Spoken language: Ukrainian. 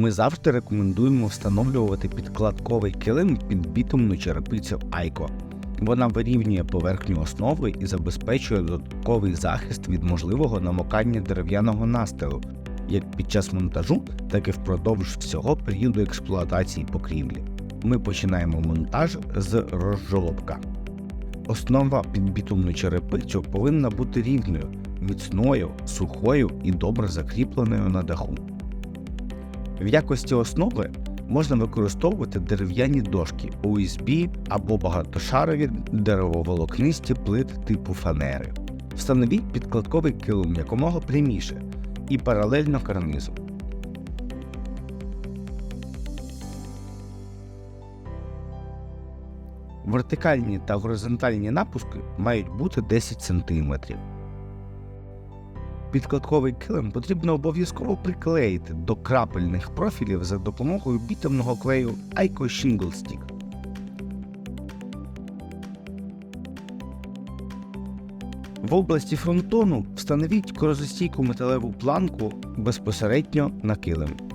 Ми завжди рекомендуємо встановлювати підкладковий килим під бітумну черепицю Айко. Вона вирівнює поверхню основи і забезпечує додатковий захист від можливого намокання дерев'яного настилу, як під час монтажу, так і впродовж всього періоду експлуатації покрівлі. Ми починаємо монтаж з розжолобка. Основа під бітумну черепицю повинна бути рівною, міцною, сухою і добре закріпленою на даху. В якості основи можна використовувати дерев'яні дошки USB або багатошарові деревоволокнисті плит типу фанери. Встановіть підкладковий килим якомога пряміше і паралельно карнизу. Вертикальні та горизонтальні напуски мають бути 10 см. Підкладковий килим потрібно обов'язково приклеїти до крапельних профілів за допомогою бітумного клею Ico Shingle Stick. В області фронтону встановіть корозостійку металеву планку безпосередньо на килим.